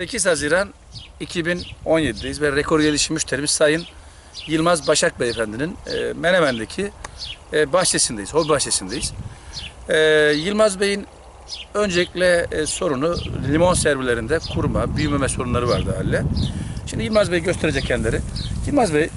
8 Haziran 2017'deyiz ve rekor gelişim müşterimiz Sayın Yılmaz Başak Beyefendi'nin e, Menemen'deki e, bahçesindeyiz, hobi bahçesindeyiz. E, Yılmaz Bey'in öncelikle e, sorunu limon servilerinde kurma, büyümeme sorunları vardı halle. Şimdi Yılmaz Bey gösterecek kendileri. Yılmaz Bey, e,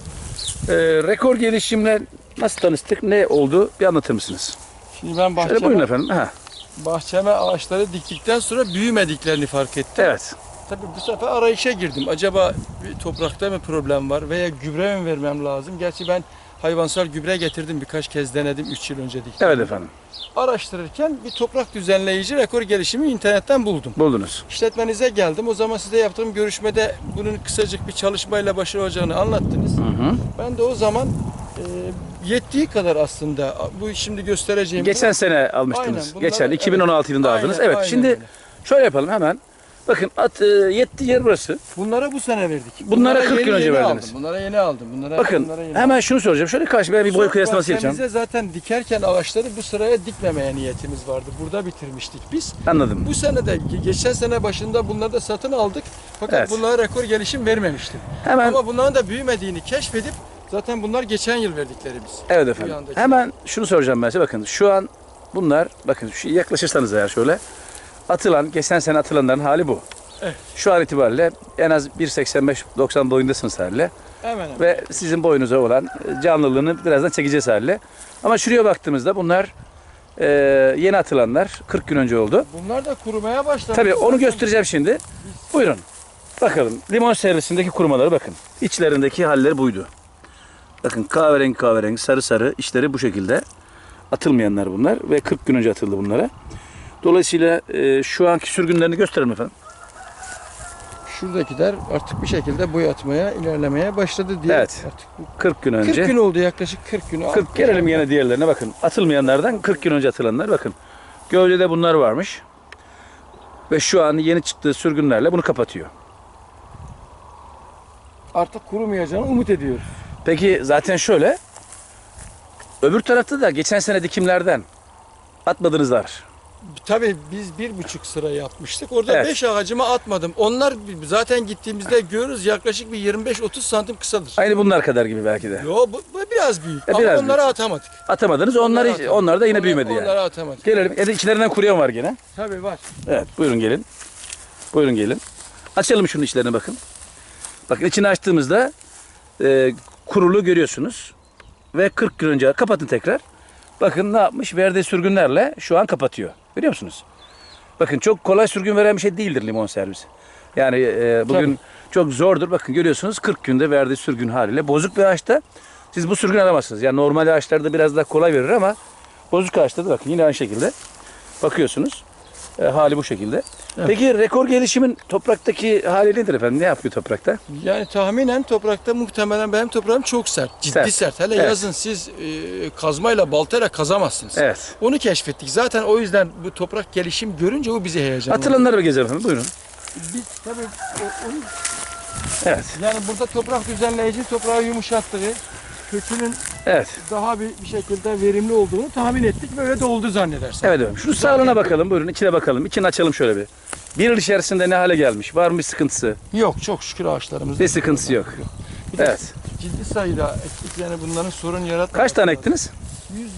rekor gelişimle nasıl tanıştık, ne oldu bir anlatır mısınız? Şimdi ben Şöyle buyurun bahçeme, efendim. Ha, bahçeme ağaçları diktikten sonra büyümediklerini fark ettim. evet. Tabii bu sefer arayışa girdim. Acaba bir toprakta mı problem var veya gübre mi vermem lazım? Gerçi ben hayvansal gübre getirdim birkaç kez denedim 3 yıl önce diktim. Evet efendim. Araştırırken bir toprak düzenleyici rekor gelişimi internetten buldum. Buldunuz. İşletmenize geldim. O zaman size yaptığım görüşmede bunun kısacık bir çalışmayla başarılı olacağını anlattınız. Hı hı. Ben de o zaman e, yettiği kadar aslında bu şimdi göstereceğim Geçen sene almıştınız. Aynen, bunları- Geçen 2016 yılında Aynen, aldınız. Evet. aynen Şimdi öyle. şöyle yapalım hemen. Bakın at e, yettiği yer burası. Bunlara bu sene verdik. Bunlara 40 yeni gün önce yeni verdiniz. Aldım. Bunlara yeni aldım. Bunlara, Bakın bunlara yeni hemen şunu soracağım. Şöyle karşıya bir boy kıyaslaması yapacağım. bahçemize zaten dikerken ağaçları bu sıraya dikmemeye niyetimiz vardı. Burada bitirmiştik biz. Anladım. Bu sene de ge- geçen sene başında bunları da satın aldık. Fakat Evet. bunlara rekor gelişim vermemiştim. Hemen Ama bunların da büyümediğini keşfedip zaten bunlar geçen yıl verdiklerimiz. evet efendim. yandaki. Hemen şunu soracağım ben size. Bakın şu an bunlar bakın şu yaklaşırsanız eğer şöyle atılan geçen sene atılanların hali bu. Evet. Şu an itibariyle en az 1.85-90 boyundasınız herhalde. Hemen hemen. Ve sizin boyunuza olan e, canlılığını birazdan çekeceğiz herhalde. Ama şuraya baktığımızda bunlar e, yeni atılanlar 40 gün önce oldu. Bunlar da kurumaya başladı. Tabii onu göstereceğim şimdi. Buyurun. Bakalım limon servisindeki kurumaları bakın. İçlerindeki halleri buydu. Bakın kahverengi kahverengi sarı sarı içleri bu şekilde. Atılmayanlar bunlar ve 40 gün önce atıldı bunlara. Dolayısıyla e, şu anki sürgünlerini gösterelim efendim. Şuradakiler artık bir şekilde boy atmaya, ilerlemeye başladı diye. Evet. Artık bu 40 gün 40 önce. gün oldu yaklaşık 40 gün. 40 gelelim yine diğerlerine bakın. Atılmayanlardan 40 gün önce atılanlar bakın. Gövdede bunlar varmış. Ve şu an yeni çıktığı sürgünlerle bunu kapatıyor. Artık kurumayacağını umut ediyoruz. Peki zaten şöyle. Öbür tarafta da geçen sene dikimlerden atmadığınız var. Tabii biz bir buçuk sıra yapmıştık. Orada Evet. beş ağacımı atmadım. Onlar zaten gittiğimizde görürüz yaklaşık bir 25-30 santim kısadır. Aynı bunlar kadar gibi belki de. Yo bu, bu biraz büyük. E, Ama biraz onları atamadık. Atamadınız. Onlar, Onları hiç- atamadık. onlar da yine Onları- büyümedi yani. Onları atamadık. Gelelim. E de içlerinden kuruyan var gene. Tabii var. Evet buyurun gelin. Buyurun gelin. Açalım şunun içlerine bakın. Bakın içini açtığımızda e, kurulu görüyorsunuz. Ve 40 gün önce kapatın tekrar. Bakın ne yapmış? Verdiği sürgünlerle şu an kapatıyor. Görüyor musunuz? Bakın çok kolay sürgün veren bir şey değildir limon servisi. Yani e, bugün Tabii. çok zordur. Bakın görüyorsunuz 40 günde verdiği sürgün haliyle. Bozuk bir ağaçta siz bu sürgün alamazsınız. Yani normal ağaçlarda biraz daha kolay verir ama bozuk ağaçta da bakın yine aynı şekilde bakıyorsunuz. E, hali bu şekilde. Evet. Peki rekor gelişimin topraktaki hali nedir efendim? Ne yapıyor toprakta? Yani tahminen toprakta muhtemelen benim toprağım çok sert. Ciddi Sert. sert. Hele Evet. yazın siz e, kazmayla baltayla kazamazsınız. Evet. Onu keşfettik. Zaten o yüzden bu toprak gelişim görünce o bizi heyecanlandırdı. Atılanları bir gezelim efendim. Buyurun. Biz tabii o- onu Evet. Yani burada toprak düzenleyici toprağı yumuşattığı, kökünün Evet. daha bir, bir şekilde verimli olduğunu tahmin ettik. Böyle de oldu zannedersem. Evet efendim. Şunu sağlığına bakalım. Buyurun içine bakalım. İçini açalım şöyle bir. Bir yıl içerisinde ne hale gelmiş? Var mı bir sıkıntısı? Yok çok şükür ağaçlarımızda. Bir sıkıntısı yok. Bir de Evet. Ciddi sayıda ektik yani bunların sorun yaratmaması. Kaç tane ektiniz?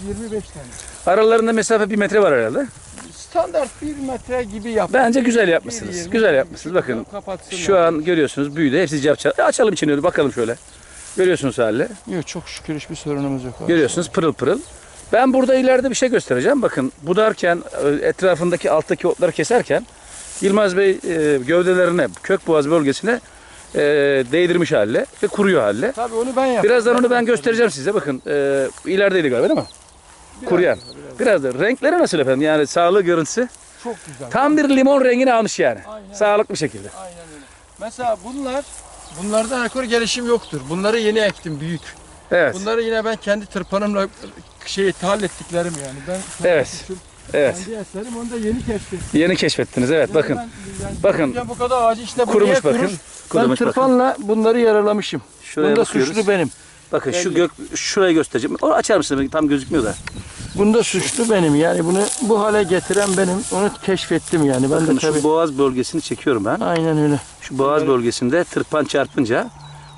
125 tane. Aralarında mesafe bir metre var herhalde. Standart bir metre gibi yaptık. Bence güzel Bir yapmışsınız. yirmi Güzel gibi yapmışsınız. Bakın şu an görüyorsunuz büyüdü. Hepsi. E, Açalım içini bakalım şöyle. Görüyorsunuz hali. Yok çok şükür hiçbir sorunumuz yok. abi. Görüyorsunuz pırıl pırıl. Ben burada ileride bir şey göstereceğim. Bakın budarken e, etrafındaki alttaki otları keserken Yılmaz Bey e, gövdelerine, kök boğaz bölgesine e, değdirmiş halle ve kuruyor halle. Tabii onu ben yaptım. Birazdan onu ben göstereceğim size. Bakın e, ilerideydi galiba değil mi? Biraz Kuruyan. biraz Biraz da renkleri nasıl efendim? Yani sağlığı görüntüsü. Çok güzel. Tam bir limon rengini almış yani. Aynen. Sağlıklı bir şekilde. Aynen öyle. Mesela bunlar, bunlarda rekor gelişim yoktur. Bunları yeni ektim büyük. Evet. Bunları yine ben kendi tırpanımla şey hallettiklerim yani. Ben Evet. Evet. Kendi eserim onu da yeni keşfettim. Yeni keşfettiniz. Evet Yani bakın. ben- yani bakın. çocukken Bu kadar ağacı işte bu Kurumuş bakın. kurur? Ben Kurumuş bakın. tırpanla bunları yaralamışım. Şuraya Bunda bakıyoruz. suçlu benim. Bakın şu gök şurayı göstereceğim. Onu açar mısın? Tam gözükmüyor da. Bunda suçlu benim yani bunu bu hale getiren benim. Onu keşfettim yani. Ben Bakın de tabii. şu boğaz bölgesini çekiyorum ben. Aynen öyle. Şu boğaz bölgesinde tırpan çarpınca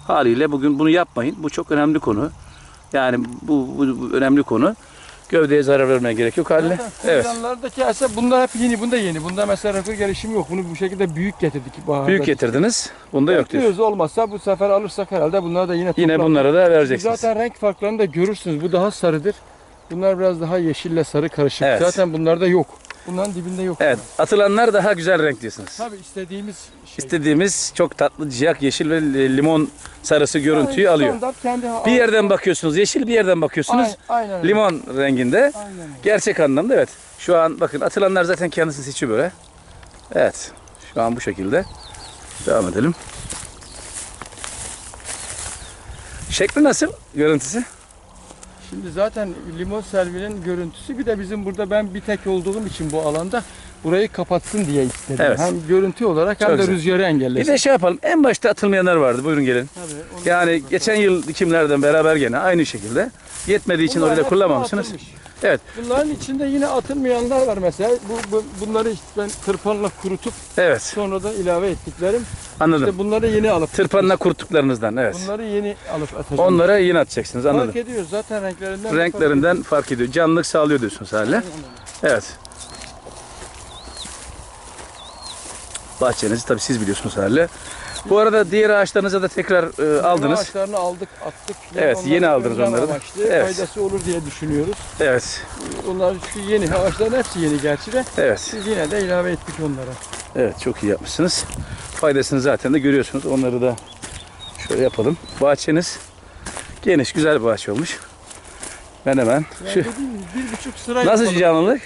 haliyle bugün bunu yapmayın. Bu çok önemli konu. Yani bu, bu, bu önemli konu. Gövdeye zarar vermeye gerek yok haline. Evet. Yanlardaki ise bunlar hep yeni. Bunda yeni. Bunda mesela rakı gelişimi yok. Bunu bu şekilde büyük getirdik. Baharda. Büyük getirdiniz. Bunda yok diyor. Bekliyoruz olmazsa bu sefer alırsak herhalde bunları da yine Yine toplam- bunları da vereceksiniz. Zaten renk farklarını da görürsünüz. Bu daha sarıdır. Bunlar biraz daha yeşille sarı karışık. Evet. Zaten bunlarda yok. Bunların dibinde yok. Evet. Atılanlar daha güzel renk diyorsunuz. Tabii istediğimiz şey. İstediğimiz çok tatlı ciyak yeşil ve limon sarısı görüntüyü Yani alıyor. kendi Bir yerden bakıyorsunuz yeşil, bir yerden bakıyorsunuz Aynen, aynen limon renginde. Aynen. Gerçek anlamda evet. Şu an bakın atılanlar zaten kendisini seçiyor böyle. Evet. Şu an bu şekilde. Devam edelim. Şekli nasıl? Görüntüsü? Şimdi zaten limon selvinin görüntüsü bir de bizim burada ben bir tek olduğum için bu alanda burayı kapatsın diye istedim. Evet. Hem görüntü olarak hem Çok de güzel. rüzgarı Bir engellesin. de şey yapalım. En başta atılmayanlar vardı. Buyurun gelin. Tabii, Yani geçen yıl dikimlerden beraber gene aynı şekilde. Yetmediği için orada kullanmamışsınız. atılmış. Evet. Bunların içinde yine atılmayanlar var mesela. Bu, bu- bunları işte ben tırpanla kurutup Evet. sonra da ilave ettiklerim. Anladım. İşte bunları yeni alıp Tırpanla kuruttuklarınızdan evet. bunları yeni alıp atacağım. Onlara yine atacaksınız anladım. Fark ediyor zaten renklerinden. Renklerinden fark ediyor. Canlılık sağlıyor diyorsunuz hala. Evet. Bahçenizi tabii siz biliyorsunuz hala. Bu arada diğer ağaçlarınıza da tekrar e, aldınız. Ağaçlarını aldık, attık. Evet, yeni aldınız onları amaçlı Evet. Faydası olur diye düşünüyoruz. Evet. Onlar şu yeni ağaçların hepsi yeni gerçi de. Evet. Biz yine de ilave ettik onlara. Evet çok iyi yapmışsınız. Faydasını zaten de görüyorsunuz. Onları da şöyle yapalım. Bahçeniz geniş, güzel bir bahçe olmuş. Ben hemen Yani şu dediğim bir buçuk sıra nasıl yapalım. canlılık?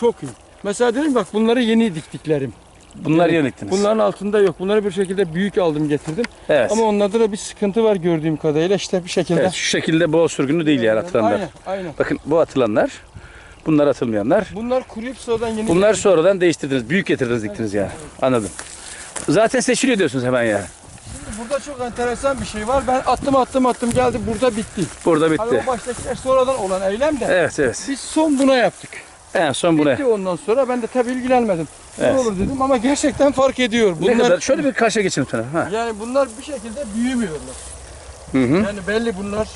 Çok iyi. Mesela dedim bak bunları yeni diktiklerim. Bunlar Evet. yeni diktiniz. Bunların altında yok. Bunları bir şekilde büyük aldım getirdim. Evet. Ama onlarda da bir sıkıntı var gördüğüm kadarıyla. İşte bir şekilde. evet. Şu şekilde bol sürgünlü değil yani atılanlar. Aynen, aynen. Bakın bu atılanlar, bunlar atılmayanlar. Bunlar kuruyup sonradan yeni Bunlar sonradan değiştirdiniz. Büyük getirdiniz diktiniz yani. Anladım. Zaten seçiliyor diyorsunuz hemen yani. Burada çok enteresan bir şey var. Ben attım attım attım geldi burada bitti. Burada Hani bitti. o baştakiler sonradan olan eylem de. Evet evet. Biz son buna yaptık. En son bu ne? Bitti ondan sonra ben de tabii ilgilenmedim. Evet. Ne olur dedim ama gerçekten fark ediyor. Ne Bunlar kadar? Şöyle bir karşıya geçin lütfen. Ha. yani bunlar bir şekilde büyümüyorlar. Hı hı. Yani belli bunlar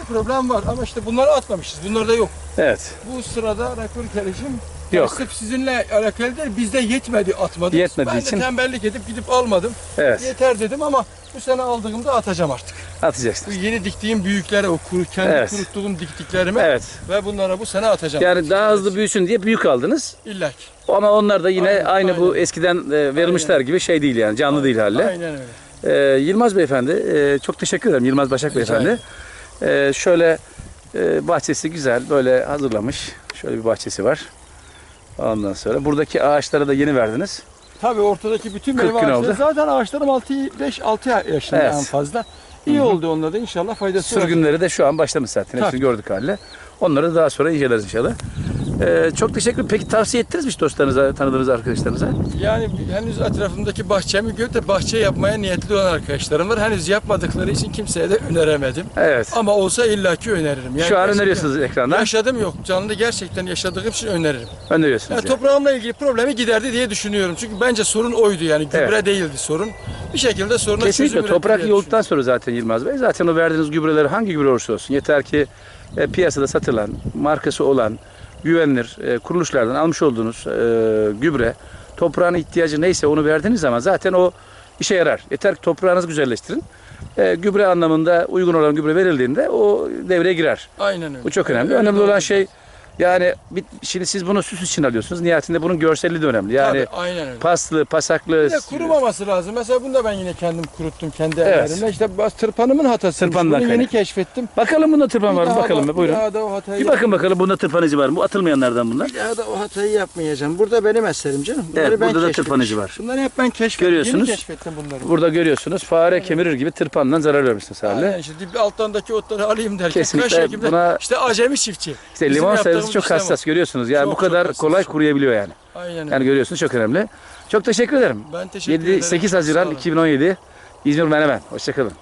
bir problem var ama işte bunları atmamışız. Bunlarda yok. Evet. Bu sırada rekor gelişim Yok. sırf sizinle alakalı değil. Bizde yetmedi atmadık. Yetmediği ben için- de tembellik edip gidip almadım. Evet. Yeter dedim ama bu sene aldığımda atacağım artık. Bu Atacaksınız. yeni diktiğim büyüklere, o kuru, kendi Evet. kuruttuğum diktiklerime Evet. ve bunlara bu sene atacağım. Yani daha hızlı büyüsün diye büyük aldınız. İlla ki. Ama onlar da yine Aynen, aynı bu aynen. eskiden e, verilmişler gibi şey değil yani. Canlı değil halle. Aynen öyle. Ee, Yılmaz Beyefendi, e, çok teşekkür ederim Yılmaz Başak Beyefendi. Ee, şöyle e, bahçesi güzel, böyle hazırlamış. Şöyle bir bahçesi var. Ondan sonra buradaki ağaçlara da yeni verdiniz. Tabii ortadaki bütün 40 meyve ağaçları zaten ağaçlarım 6 5 6 yaşında Evet. en fazla. İyi oldu onda da inşallah faydası olacak. Sürgünleri de şu an başlamış zaten. Hepsini gördük halle. Onları daha sonra inceleriz inşallah. Ee, çok teşekkür ederim. Peki tavsiye ettiniz mi dostlarınıza, tanıdığınız arkadaşlarınıza? Yani henüz etrafımdaki bahçemi görüp de bahçe yapmaya niyetli olan arkadaşlarım var. Henüz yapmadıkları için kimseye de öneremedim. Evet. Ama olsa illaki öneririm. Yani Şu an öneriyorsunuz ekrandan. Yaşadım yok. Canlı gerçekten yaşadığım için öneririm. Öneriyorsunuz. Yani yani. toprağımla ilgili problemi giderdi diye düşünüyorum. Çünkü bence sorun oydu yani. Gübre Evet. değildi sorun. Bir şekilde soruna Kesinlikle toprak iyi olduktan sonra zaten Yılmaz Bey zaten o verdiğiniz gübreleri hangi gübre olursa olsun yeter ki e, piyasada satılan, markası olan, güvenilir e, kuruluşlardan almış olduğunuz e, gübre toprağın ihtiyacı neyse onu verdiğiniz zaman zaten o işe yarar. Yeter ki toprağınızı güzelleştirin. E, gübre anlamında uygun olan gübre verildiğinde o devreye girer. Aynen öyle. Bu çok önemli. Öyle önemli olan şey yani bir- şimdi siz bunu süs için alıyorsunuz. Nihayetinde bunun görselliği de önemli. Yani Tabii, aynen öyle. paslı, pasaklı, Bir de kurumaması lazım. Mesela bunu da ben yine kendim kuruttum kendi Evet. ellerimle. İşte tırpanımın hatası. Tırpandan Bunu yeni keşfettim. Bakalım bunda tırpan var mı? Bakalım bir buyurun. Bir o hatayı, Bir bakın bakalım bunda tırpan izi var mı? Bu atılmayanlardan bunlar. bir daha da o hatayı yapmayacağım. Burada benim eserim canım. Bunları Evet, ben burada da tırpan izi var. Bunları hep ben keşfettim. Görüyorsunuz. Yeni keşfettim bunları. Burada görüyorsunuz fare kemirir gibi tırpandan zarar vermişsiniz Aynen hali. işte dip altlarındaki otları alayım derken Kesinlikle buna- işte acemi çiftçi. İşte limon sayısı yaptığımız çok hassas görüyorsunuz. Yani Çok, bu kadar çok hassas. kolay kuruyabiliyor yani. Aynen öyle. Yani görüyorsunuz çok önemli. Çok teşekkür ederim. ben teşekkür ederim. 7 8 Sağ Haziran olun. 2017 İzmir Menemen. Hoşçakalın.